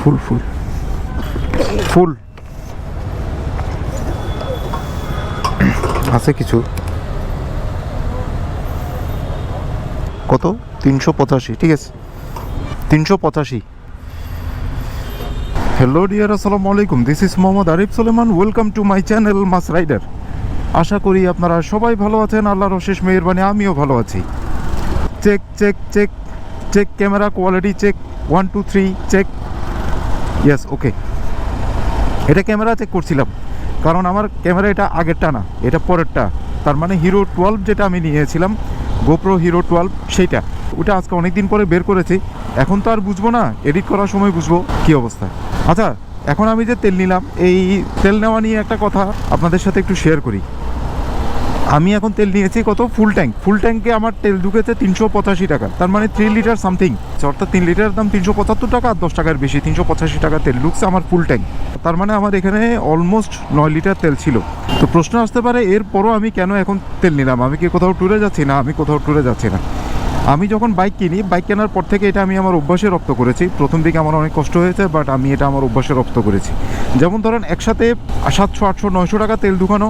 ফুল ফুল। ফুল। আছে কিছু। কত? তিনশো পঁচাশি, ঠিক আছে। তিনশো পঁচাশি। হ্যালো ডিয়ার আসসালামু আলাইকুম। This is Mohammad Arif Suleman. Welcome to my channel mass rider আশা করি আপনারা সবাই ভালো আছেন, আল্লাহর অশেষ মেহরবানি, আমিও ভালো আছি। Check check check check camera quality check one two three check yes okay এটা ক্যামেরা চেক করছিলাম, কারণ আমার ক্যামেরা এটা আগেরটা না, এটা পরেরটা। তার মানে হিরো টুয়েলভ যেটা আমি নিয়েছিলাম গোপ্রো হিরো টুয়েলভ সেইটা। ওটা আজকে অনেক দিন পরে বের করেছি, এখন তো আর বুঝব না এডিট করার সময় বুঝব, কি অবস্থা। আচ্ছা এখন আমি যে তেল নিলাম, এই তেল নেওয়া নিয়ে একটা কথা আপনাদের সাথে একটু শেয়ার করি। আমি এখন তেল নিয়েছি কত? ফুল ট্যাঙ্ক ফুল ট্যাঙ্কে আমার তেল ঢুকেছে তিনশো পঁচাশি টাকা। তার মানে থ্রি লিটার সামথিং অর্থাৎ তিন লিটার দাম তিনশো পঁচাত্তর টাকা, আর দশ টাকার বেশি। তিনশো পঁচাশি টাকা তেল ঢুকছে আমার ফুল ট্যাঙ্ক তার মানে আমার এখানে অলমোস্ট নয় লিটার তেল ছিল। তো প্রশ্ন আসতে পারে, এরপরও আমি কেন এখন তেল নিলাম? আমি কি কোথাও ট্যুরে যাচ্ছি না? আমি কোথাও ট্যুরে যাচ্ছি না। আমি যখন বাইক কিনি বাইক কেনার পর থেকে এটা আমি আমার অভ্যাসে রপ্ত করেছি। প্রথম দিকে আমার অনেক কষ্ট হয়েছে বাট আমি এটা আমার অভ্যাসে রপ্ত করেছি। যেমন ধরেন, একসাথে সাতশো, আটশো, নয়শো টাকা তেল ঢুকানো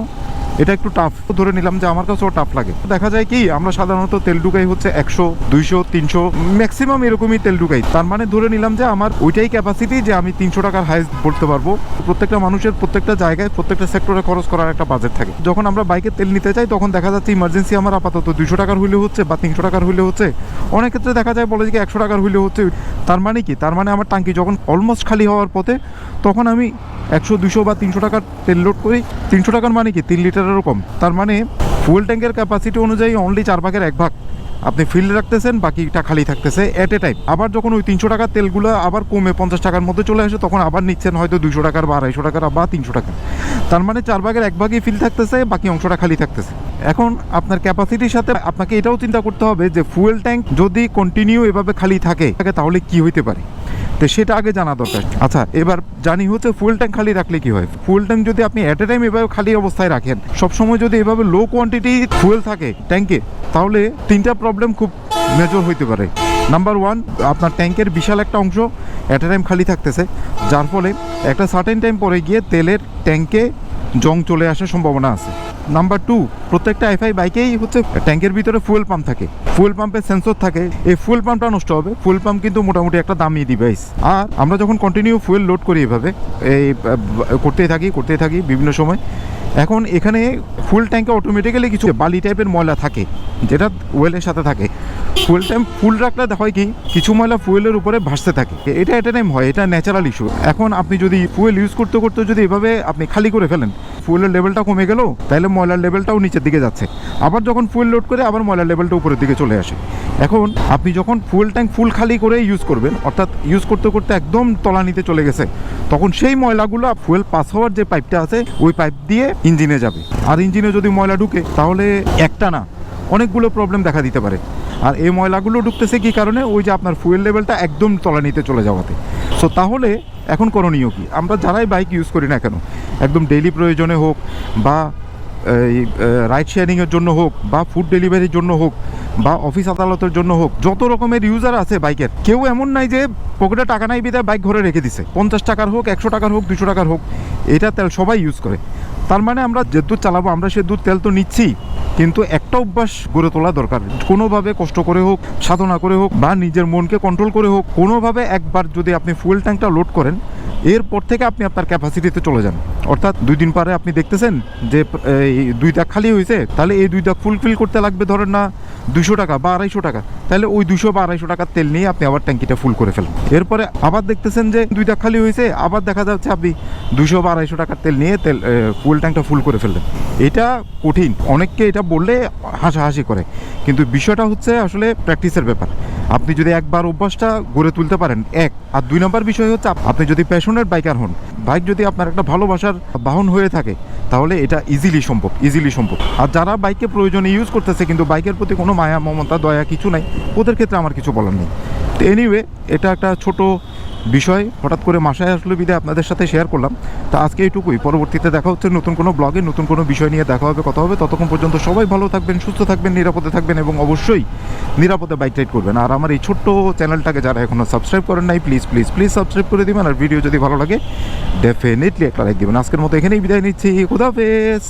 এটা একটু টাফ ধরে নিলাম যে আমার কাছেও টাফ লাগে। দেখা যায় কি, আমরা সাধারণত তেল ঢুকাই হচ্ছে একশো, দুইশো, তিনশো ম্যাক্সিমাম এরকমই তেল ঢুকাই তার মানে ধরে নিলাম যে আমার ওইটাই ক্যাপাসিটি যে আমি তিনশো টাকার হাইস্ট পড়তে পারব। প্রত্যেকটা মানুষের প্রত্যেকটা জায়গায়, প্রত্যেকটা সেক্টরে খরচ করার একটা বাজেট থাকে। যখন আমরা বাইকে তেল নিতে চাই তখন দেখা যাচ্ছে ইমার্জেন্সি আমার আপাতত দুইশো টাকার হইলে হচ্ছে বা তিনশো টাকার হইলে হচ্ছে, অনেক ক্ষেত্রে দেখা যায় বলে যে একশো টাকার হইলে হচ্ছে, তার মানে কি? তার মানে আমার টাঙ্কি যখন অলমোস্ট খালি হওয়ার পথে, তখন আমি একশো দুশো বা তিনশো টাকার তেল লোড করি। তিনশো টাকার মানে কি? তিন লিটারেরও কম তার মানে ফুয়েল ট্যাঙ্কের ক্যাপাসিটি অনুযায়ী অনলি চার ভাগের এক ভাগ আপনি ফিল্ড রাখতেছেন, বাকিটা খালি থাকতেছে এট এ টাইম আবার যখন ওই তিনশো টাকার তেলগুলো আবার কমে পঞ্চাশ টাকার মধ্যে চলে আসে, তখন আবার নিচ্ছেন হয়তো দুশো টাকার বা আড়াইশো টাকার বা তিনশো টাকার। তার মানে চার ভাগের এক ভাগই ফিল থাকতেছে, বাকি অংশটা খালি থাকতেছে। এখন আপনার ক্যাপাসিটির সাথে আপনাকে এটাও চিন্তা করতে হবে যে ফুয়েল ট্যাঙ্ক যদি কন্টিনিউ এভাবে খালি থাকে, তাহলে কি হইতে পারে? তো সেটা আগে জানা দরকার। আচ্ছা এবার জানি হচ্ছে ফুল ট্যাঙ্ক খালি রাখলে কি হয়? ফুল ট্যাঙ্ক যদি আপনি অ্যাট এ টাইম এভাবে খালি অবস্থায় রাখেন, সবসময় যদি এভাবে লো কোয়ান্টিটি ফুয়েল থাকে ট্যাঙ্কে তাহলে তিনটা প্রবলেম খুব মেজর হইতে পারে। নাম্বার ওয়ান আপনার ট্যাঙ্কের বিশাল একটা অংশ অ্যাট এ টাইম খালি থাকতেছে, যার ফলে একটা সার্টেন টাইম পরে গিয়ে তেলের ট্যাঙ্কে জং চলে আসার সম্ভাবনা আছে। নাম্বার টু প্রত্যেকটা এফআই বাইকেই হচ্ছে ট্যাঙ্কের ভিতরে ফুয়েল পাম্প থাকে। ফুয়েল পাম্পের সেন্সর থাকে। এই ফুয়েল পাম্পটা নষ্ট হবে। ফুয়েল পাম্প কিন্তু মোটামুটি একটা দামি ডিভাইস আর আমরা যখন কন্টিনিউ ফুয়েল লোড করি এভাবে, এই করতে করতেই থাকি করতেই থাকি বিভিন্ন সময়। এখন এখানে ফুল ট্যাঙ্কে অটোমেটিক্যালি কিছু বালি টাইপের ময়লা থাকে। যেটা ওয়েলের সাথে থাকে। ফুয়েল ট্যাঙ্ক ফুল রাখলে হয় কি, কিছু ময়লা ফুয়েলের উপরে ভাসতে থাকে। এটা এটা টাইম হয়, এটা ন্যাচারাল ইস্যু এখন আপনি যদি ফুয়েল ইউজ করতে করতে যদি এভাবে আপনি খালি করে ফেলেন, ফুয়েলের লেভেলটা কমে গেল, তাহলে ময়লার লেভেলটাও নিচের দিকে যাচ্ছে। আবার যখন ফুয়েল লোড করে, আবার ময়লার লেভেলটা উপরের দিকে চলে আসে। এখন আপনি যখন ফুয়েল ট্যাঙ্ক ফুল খালি করে ইউজ করবেন, অর্থাৎ ইউজ করতে করতে একদম তলানিতে চলে গেছে, তখন সেই ময়লাগুলো ফুয়েল পাস হওয়ার যে পাইপটা আছে, ওই পাইপ দিয়ে ইঞ্জিনে যাবে। আর ইঞ্জিনে যদি ময়লা ঢুকে, তাহলে একটা না অনেকগুলো প্রবলেম দেখা দিতে পারে। আর এই ময়লাগুলো ঢুকতেছে কি কারণে? ওই যে আপনার ফুয়েল লেভেলটা একদম তলানিতে চলে যাওয়াতে। সো তাহলে এখন করণীয় কি? আমরা যারাই বাইক ইউজ করি না কেন, একদম ডেইলি প্রয়োজনে হোক বা, এই রাইড শেয়ারিংয়ের জন্য হোক বা ফুড ডেলিভারির জন্য হোক বা অফিস আদালতের জন্য হোক, যত রকমের ইউজার আছে বাইকের কেউ এমন নাই যে পকেটে টাকা নাই বিদায় বাইক ঘরে রেখে দিছে। পঞ্চাশ টাকার হোক, একশো টাকার হোক, দুশো টাকার হোক, এটা তেল সবাই ইউজ করে। তার মানে আমরা যে দুধ চালাবো, আমরা সে দুধ তেল তো নিচ্ছি। কিন্তু একটা অভ্যাস গড়ে তোলা দরকার। কোনোভাবে কষ্ট করে হোক, সাধনা করে হোক, বা নিজের মনকে কন্ট্রোল করে হোক, কোনোভাবে একবার যদি আপনি ফুয়েল ট্যাঙ্কটা লোড করেন, এরপর থেকে আপনি আপনার ক্যাপাসিটিতে চলে যান। অর্থাৎ দুই দিন পরে আপনি দেখতেছেন যে দুই দাগ খালি হয়েছে, তাহলে এই দুই দাগ ফুলফিল করতে লাগবে ধরেন না দুশো টাকা বা আড়াইশো টাকা। তাহলে ওই দুশো বা আড়াইশো টাকার তেল নিয়ে আপনি আবার ট্যাঙ্কিটা ফুল করে ফেলেন। এরপরে আবার দেখতেছেন যে দুই দাগ খালি হয়েছে, আবার দেখা যাচ্ছে আপনি দুশো বা আড়াইশো টাকার তেল নিয়ে তেল ফুল ট্যাঙ্কটা ফুল করে ফেললেন। এটা কঠিন। অনেককে এটা বললে হাসাহাসি করে। কিন্তু বিষয়টা হচ্ছে আসলে প্র্যাকটিসের ব্যাপার। আপনি যদি একবার অভ্যাসটা গড়ে তুলতে পারেন, এক। আর দুই নম্বর বিষয় হচ্ছে আপনি যদি প্যাশনের বাইকার হন বাইক যদি আপনার একটা ভালোবাসার বাহন হয়ে থাকে, তাহলে এটা ইজিলি সম্ভব ইজিলি সম্ভব। আর যারা বাইকে প্রয়োজনে ইউজ করতেছে, কিন্তু বাইকের প্রতি কোনো মায়া, মমতা, দয়া কিছু নাই, ওদের ক্ষেত্রে আমার কিছু বলার নেই। তো এনিওয়ে এটা একটা ছোট বিষয় হঠাৎ করে মাসায় আসলো বিদে আপনাদের সাথে শেয়ার করলাম। তা আজকে এইটুকুই। পরবর্তীতে দেখা হচ্ছে নতুন কোনো ব্লগে নতুন কোনো বিষয় নিয়ে দেখা হবে, কথা হবে। ততক্ষণ পর্যন্ত সবাই ভালো থাকবেন, সুস্থ থাকবেন, নিরাপদে থাকবেন এবং অবশ্যই নিরাপদে বাইক রাইড করবেন। আর আমার এই ছোট্ট চ্যানেলটাকে যারা এখনও সাবস্ক্রাইব করেন নাই প্লিজ প্লিজ প্লিজ সাবস্ক্রাইব করে দিবেন। আর ভিডিও যদি ভালো লাগে ডেফিনেটলি একটা লাইক দিবেন। আজকের মতো এখানেই বিদায় নিচ্ছি। খুদাফেজ!